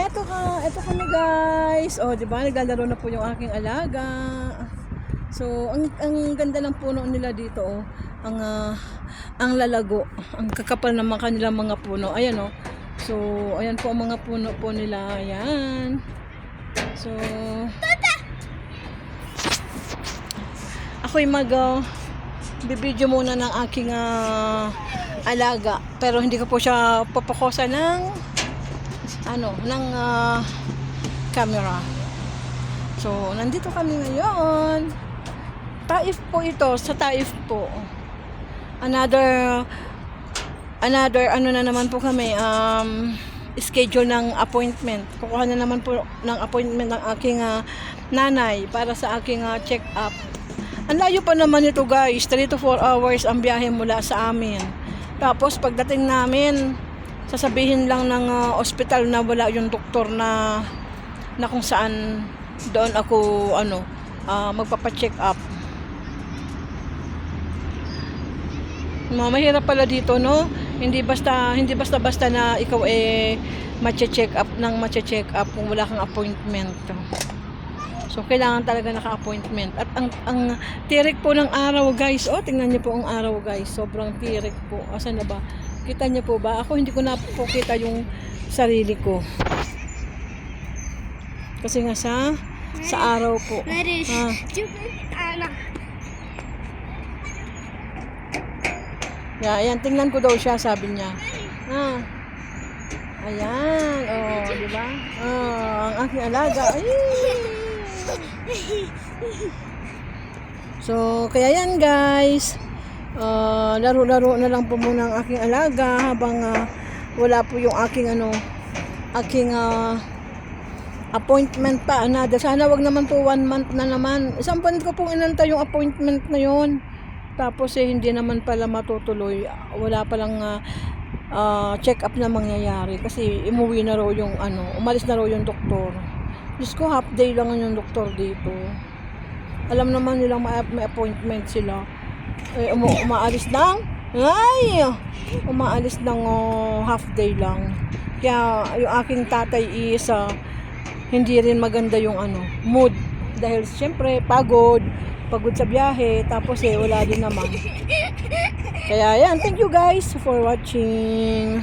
Eto ka, eto kami guys. Oh, 'di ba? Naglalaro na po yung aking alaga. So, ang ang ganda ng puno nila dito oh. Ang ah, ang lalago, ang kakapal ng mga kanilang mga puno. Ayan oh. So, ayan po ang mga puno po nila. Ayan. So, ako'y mag uh, bibidyo muna ng aking ah, alaga. Pero hindi ko po siya papakosa ng ano, ng ah, camera. So, nandito kami ngayon. Taif po ito, sa Taif po. Another another ano na naman po kami um schedule ng appointment. Kukuha na naman po ng appointment ng aking ah, nanay para sa aking ah, check-up. Ang layo pa naman ito guys, 3 to 4 hours ang biyahe mula sa amin. Tapos pagdating namin, sasabihin lang ng ah, ospital na wala yung doktor na na kung saan doon ako ano ah, magpapa-check up. Ma, mahirap pala dito, no? Hindi basta hindi basta-basta na ikaw eh ma-check up nang ma-check up kung wala kang appointment. So kailangan talaga naka-appointment. At ang ang tirik po ng araw, guys. Oh, tingnan niyo po ang araw, guys. Sobrang tirik po. Asan na ba? Kita niyo po ba? Ako hindi ko na po kita yung sarili ko. Kasi nga sa sa araw po. Ah. Yeah, ayan, tingnan ko daw siya, sabi niya. Ah. Ayan, oh, di ba? Ah, ang aking alaga. Ay. So, kaya yan guys. Ah, laro-laro na lang po muna ang aking alaga habang ah, wala po yung aking ano, aking ah, appointment pa. Another. Sana wag naman po one month na naman. Isang buwan ko pong inantay yung appointment na yon. Tapos eh, hindi naman pala matutuloy. Wala palang ah, ah, check-up na mangyayari. Kasi imuwi na raw yung ano, umalis na raw yung doktor. Diyos ko, half day lang yung doktor dito. Alam naman nilang may, may appointment sila. Eh, umu umaalis lang. Ay! Umaalis lang oh, half day lang. Kaya yung aking tatay is ah, hindi rin maganda yung ano, mood. Dahil siyempre, pagod. Pagod sa biyahe. Tapos eh, wala din naman. Kaya yan, thank you guys for watching.